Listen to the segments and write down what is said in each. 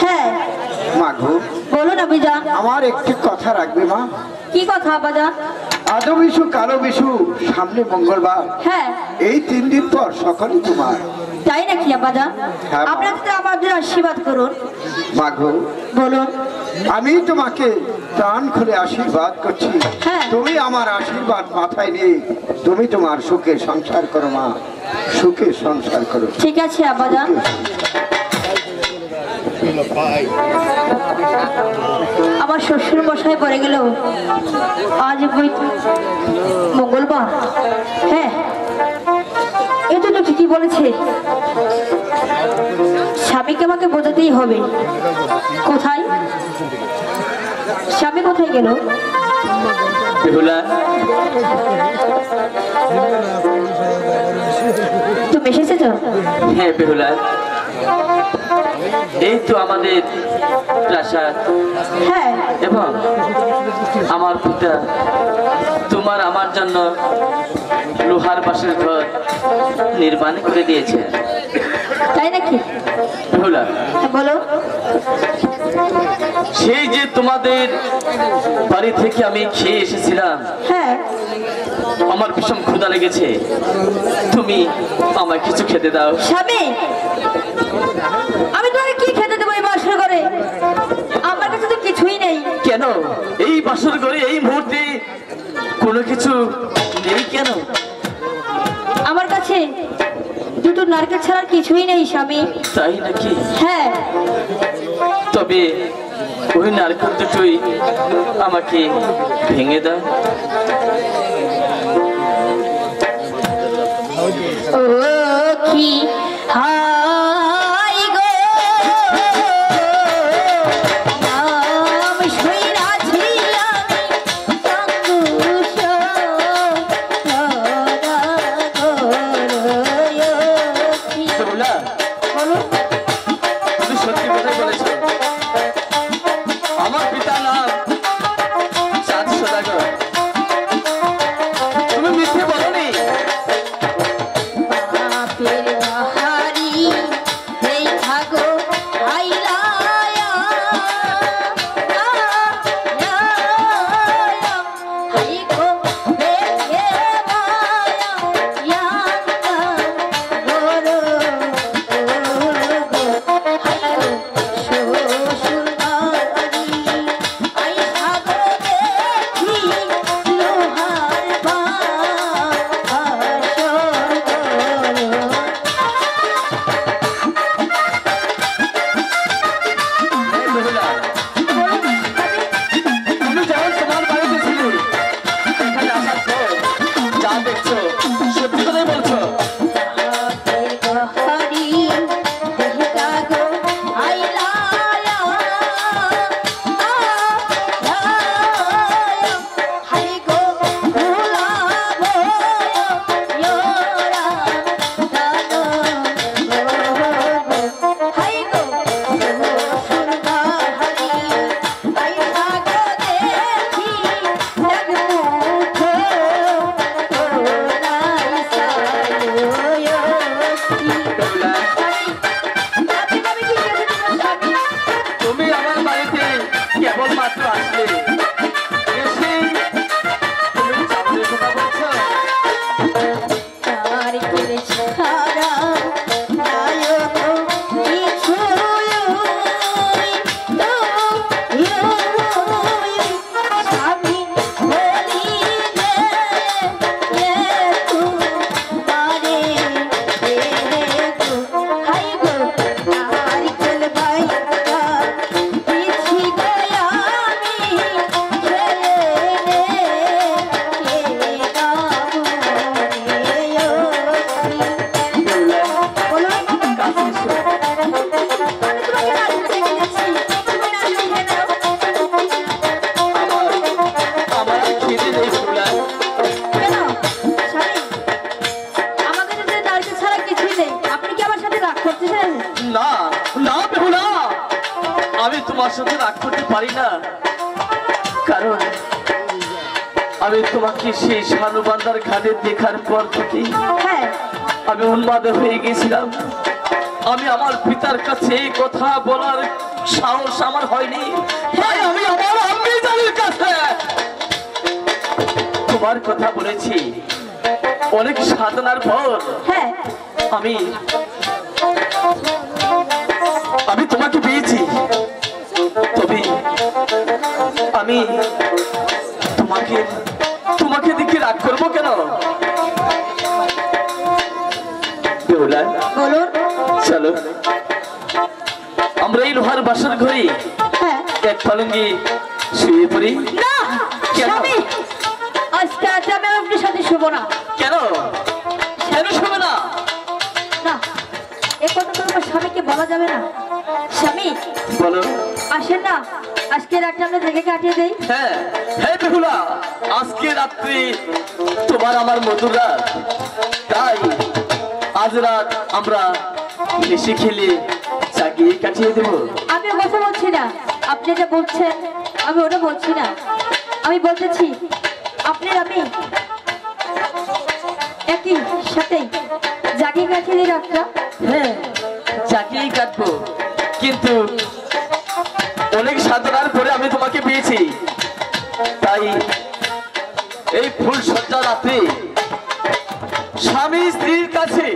হ্যাঁ। মা গো। বলুন আবিজান আমার একটি কথা রাখবে মা। কি কথা আবাজান আজও বিশু কালো বিশু সামনে মঙ্গলবার? হ্যাঁ। এই তিন দিন পর সকালই তোমার। তাই নাকি আবাজান হ্যাঁ। আপনাকে তো আমাদের আশীর্বাদ করুন। মা বলুন। আমি তোমাকে প্রাণ খুলে আশীর্বাদ করছি। হ্যাঁ। তুমি আমার আশীর্বাদ মাথায় নিয়ে তুমি তোমার সুখে সংসার করো মা। সুখে সংসার করো। ঠিক আছে আবাজান আমার শ্বশুর মশাই পড়ে গেল। আজ বই মঙ্গলবার। হ্যাঁ এ তো ঠিকই বলেছে। স্বামীকে আমাকে বোঝাতেই হবে। কোথায়? স্বামী কোথায় গেল? তুমি এসেছে? তো হ্যাঁ বেহুলা। এই তো আমাদের প্রাসাদ। হ্যাঁ। এবং আমার পিতা তোমার আমার জন্য লোহার বাসের ঘর নির্মাণ করে দিয়েছে। তাই নাকি? বলো। সেই যে তোমাদের বাড়ি থেকে আমি খেয়ে এসেছিলাম হ্যাঁ। আমার ভীষণ ক্ষুধা লেগেছে। তুমি আমায় কিছু খেতে দাও। স্বামী আমি তোমাকে কি খেতে দেবো এই বাসর করে আমার কাছে তো কিছুই নেই। কেন? এই বাসর ঘরে এই মুহূর্তে কোনো কিছু নেই কেন? আমার কাছে দুটো নারকেল ছাড়া কিছুই নেই স্বামী। তাই নাকি? হ্যাঁ। তবে ওই নারকেল দুটোই আমাকে ভেঙে দাও। ও Thank you. আমি তোমাকে সেই শানুবান্দার ঘাটে দেখার পর থেকে হ্যাঁ, আমি উন্মাদ হয়ে গেছিলাম। আমি আমার পিতার কাছে এই কথা বলার সাহস আমার হয়নি। তাই আমি আমার আম্মি কাছে তোমার কথা বলেছি। অনেক সাধনার পর হ্যাঁ। আমি আমি তোমাকে পেয়েছি। তবে আমি তোমাকে করব কেন? চলো। আমরা এই লোহার বাসার ঘরে হ্যাঁ। এক পালঙ্গি শুয়ে পড়ি। কেন? স্বামী আজকে আজ আমি আপনার সাথে শুভ না। কেন? কেন শোবে না? না এ কথা তো আমার স্বামীকে বলা যাবে না। বলো। আসেন না আজকে রাতটা আমরা কাটিয়ে দেই। হ্যাঁ হ্যাঁ বেহুলা আজকে রাত্রি তোমার আমার মধুর রাত। তাই আজ রাত আমরা হেসে খেলে কাটিয়ে দেবো। আমি কথা বলছি না। আপনি যা বলছেন আমি ওটা বলছি না। আমি বলতেছি আপনার আমি একই সাথে জাগিয়ে কাটিয়ে দিই রাতটা। হ্যাঁ জাগিয়েই কাটবো। কিন্তু অনেক সাধনার পরে আমি তোমাকে পেয়েছি। তাই এই ফুল সজ্জা রাতে স্বামী স্ত্রীর কাছে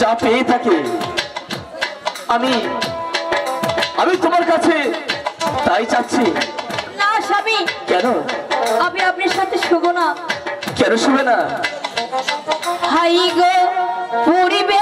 যা পেয়ে থাকে আমি আমি তোমার কাছে তাই চাচ্ছি। না স্বামী কেন? আমি আপনার সাথে শুভ না। কেন শুবে না? হাই গো পরিবে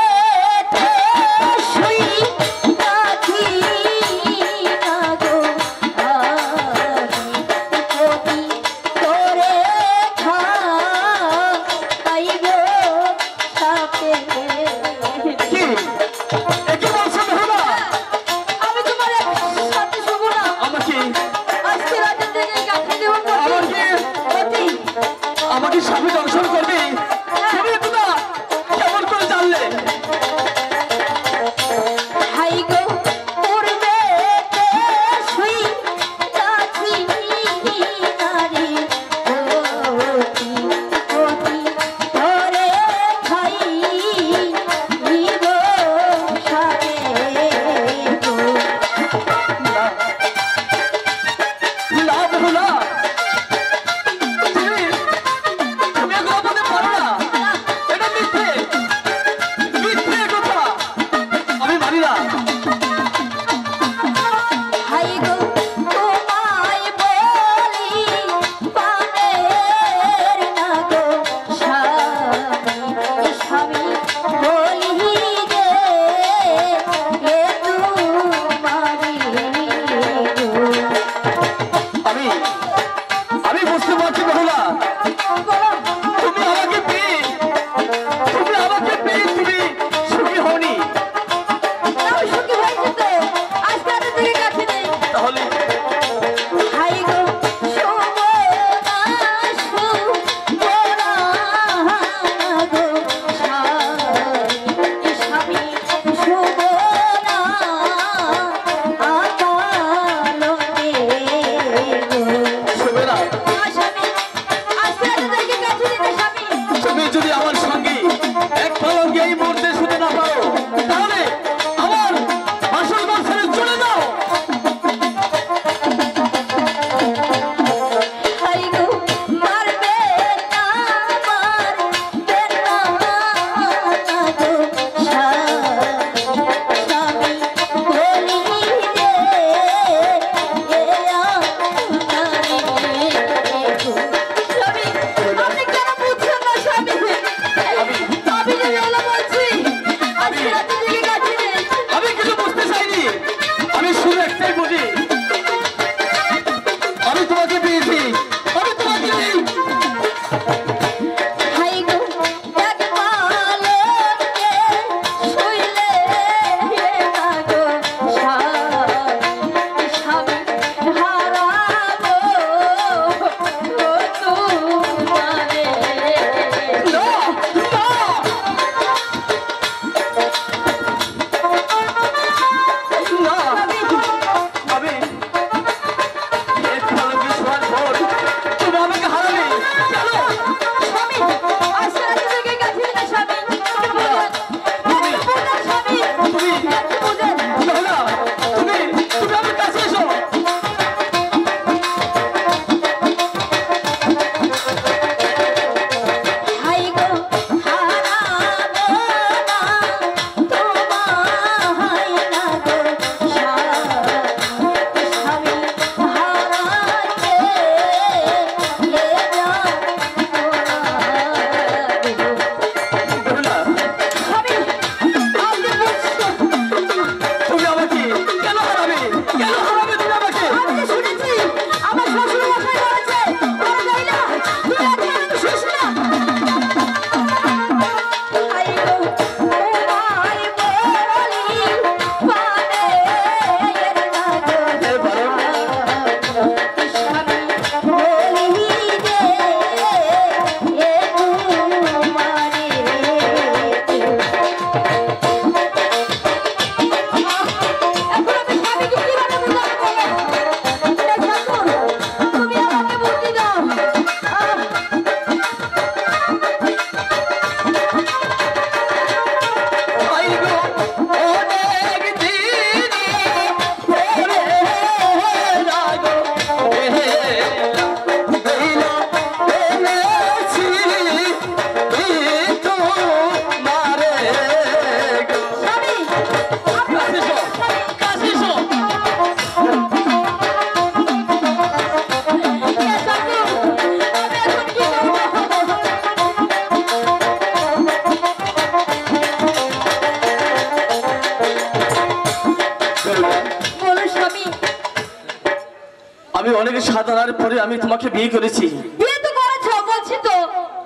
আমি অনেক সাধনার পরে আমি তোমাকে বিয়ে করেছি। বিয়ে তো করেছ বলছি তো।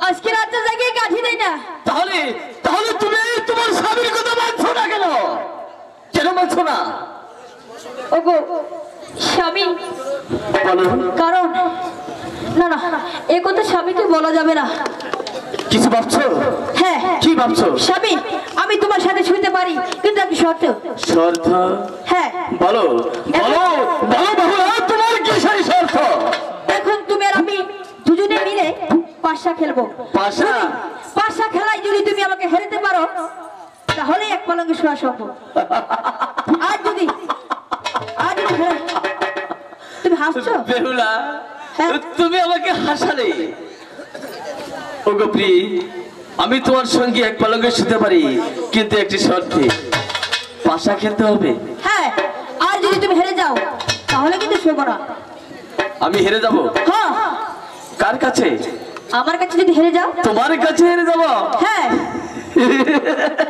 আজকে রাতটা জাগিয়ে কাঠি দেয় না। তাহলে তাহলে তুমি তোমার স্বামীর কথা মানছো না কেন? কেন মানছো না? ওগো স্বামী। বলো। কারণ না না এ কথা স্বামীকে বলা যাবে না। কিছু ভাবছ? হ্যাঁ। কি ভাবছ? স্বামী আমি তোমার সাথে শুতে পারি কিন্তু একটি শর্ত। শর্ত? হ্যাঁ। বলো। বলো বলো বাহুলা সেই শর্ত। এখন তুমি আর আমি দুজনে মিলে পাশা খেলব। পাশা? পাশা খেলায় যদি তুমি আমাকে হেরাতে পারো তাহলে এক পলঙ্গে শোয়া সম্ভব। আর যদি আর যদি তুমি হাসছো? বেহুলা হ্যাঁ। তুমি আমাকে হাসালে। ও গোপ্রি আমি তোমার সঙ্গে এক পালকে শুতে পারি কিন্তু একটি শর্তে। পাশা খেলতে হবে। হ্যাঁ আর যদি তুমি হেরে যাও তাহলে কিন্তু শোবো না। আমি হেরে যাব। হ্যাঁ। কার কাছে? আমার কাছে যদি হেরে যাও। তোমার কাছে হেরে যাব। হ্যাঁ।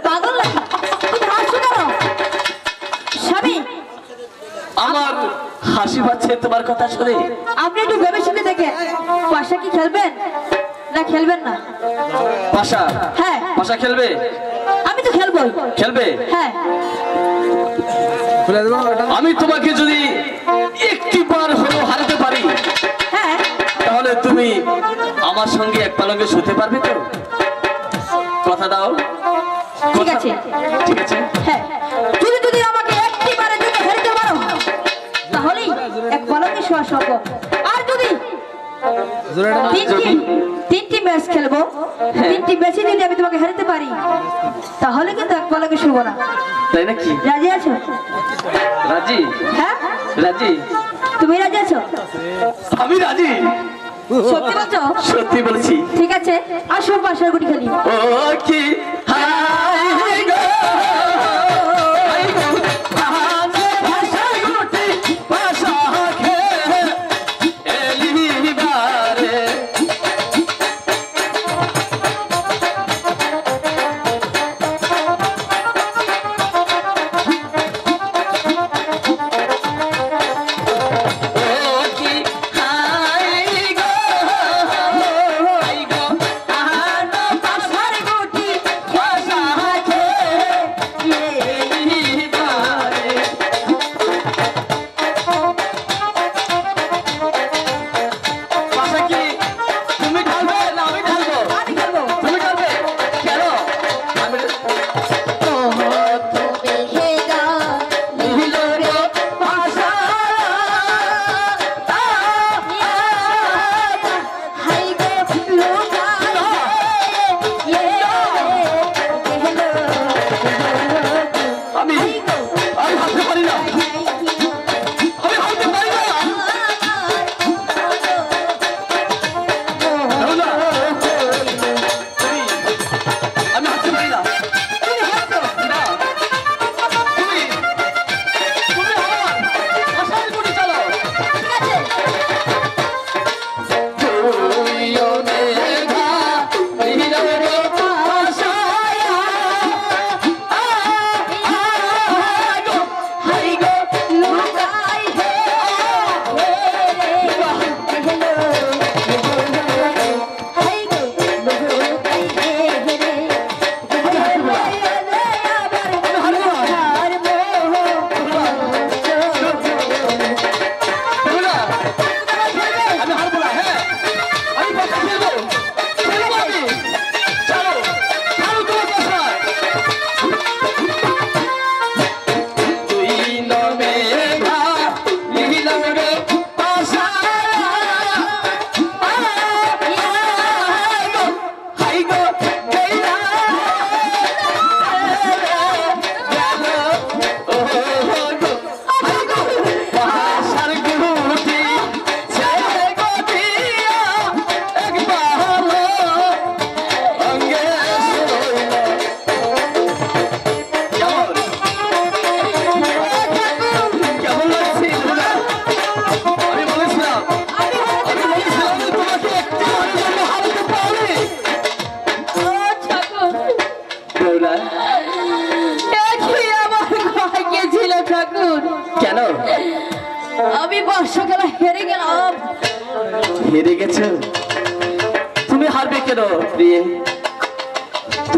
পাগল নাকি তুমি হাসছো কেন? স্বামী। আমার হাসি পাচ্ছে তোমার কথা শুনে। আপনি একটু ভেবে শুনে দেখে। পাশা কি খেলবেন? না খেলবেন না। পাশা? হ্যাঁ। পাশা খেলবে? আমি তো খেলবোই। খেলবে? হ্যাঁ। আমি তোমাকে যদি একটি বার হলেও হারাতে পারি তাহলে তুমি আমার সঙ্গে এক পালঙ্কে শুতে পারবে তো? কথা দাও। ঠিক আছে। ঠিক আছে। হ্যাঁ। যদি যদি আমাকে একটি বারের জন্য হেরতে পারো তাহলেই এক পলকে শোয়া সম্ভব। আর যদি তিনটি তিনটি ম্যাচ খেলব তিনটি ম্যাচে যদি আমি তোমাকে হারাতে পারি তাহলে কিন্তু এক পলকে শুভ না। তাই নাকি? রাজি আছো? রাজি? হ্যাঁ? রাজি? তুমি রাজি আছো? আমি রাজি? সত্যি বলছো? সত্যি বলছি। ঠিক আছে আসো পাশের গুটি খেলি ও কি হাই গো।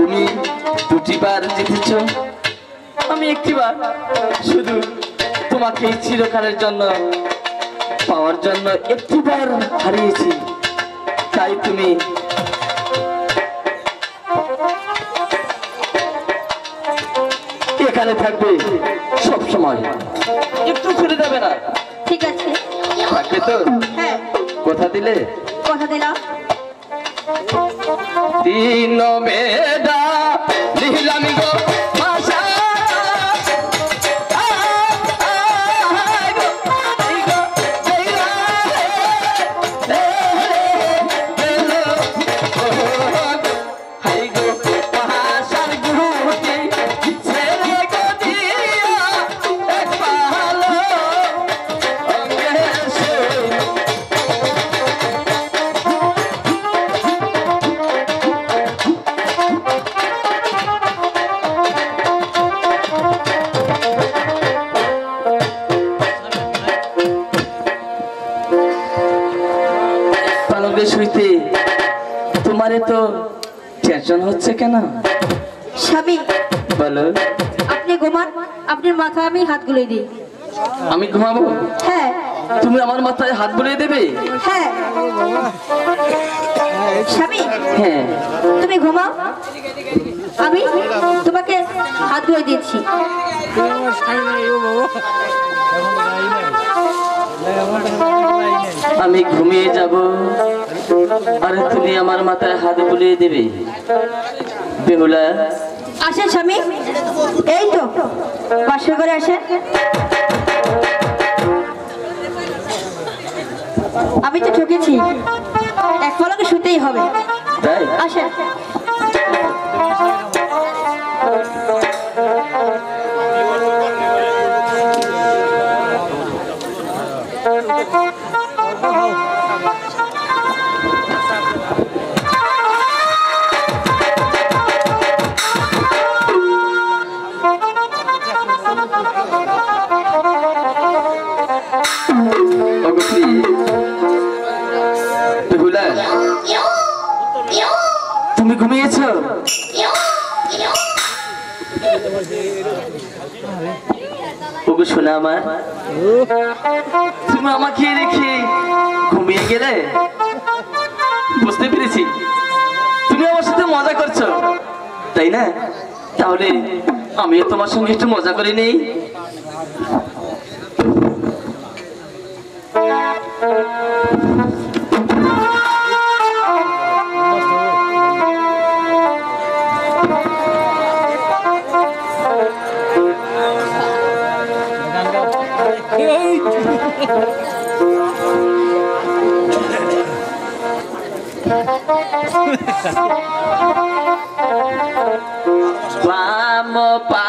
তুমি দুটিবার জিতেছ। আমি একটিবার শুধু তোমাকে চিরকালের জন্য পাওয়ার জন্য একটিবার হারিয়েছি। তাই তুমি এখানে থাকবে সব সময়। একটু ছেড়ে যাবে না। ঠিক আছে। থাকবে তো? হ্যাঁ। কথা দিলে? কথা দিলাম। দিন বেদা নিলামি গো। ঘুমান আপনার মাথায় আমি হাত গুলে দিই। আমি ঘুমাবো? হ্যাঁ। তুমি আমার মাথায় হাত বুলিয়ে দেবে? হ্যাঁ। স্বামী হ্যাঁ। তুমি ঘুমাও। আমি তোমাকে হাত ধুয়ে দিচ্ছি। আমি ঘুমিয়ে যাব। আর তুমি আমার মাথায় হাত বুলিয়ে দেবে। বেহুলা আসেন স্বামী। এই তো পাশে করে আসেন। আমি তো ঠকেছি। এক পলকে শুতেই হবে। আসেন। শোনা আমার? তুমি আমাকে রেখে ঘুমিয়ে গেলে? বুঝতে পেরেছি। তুমি আমার সাথে মজা করছ। তাই না? তাহলে আমিও তোমার সঙ্গে একটু মজা করে নেই। বাম Lama pa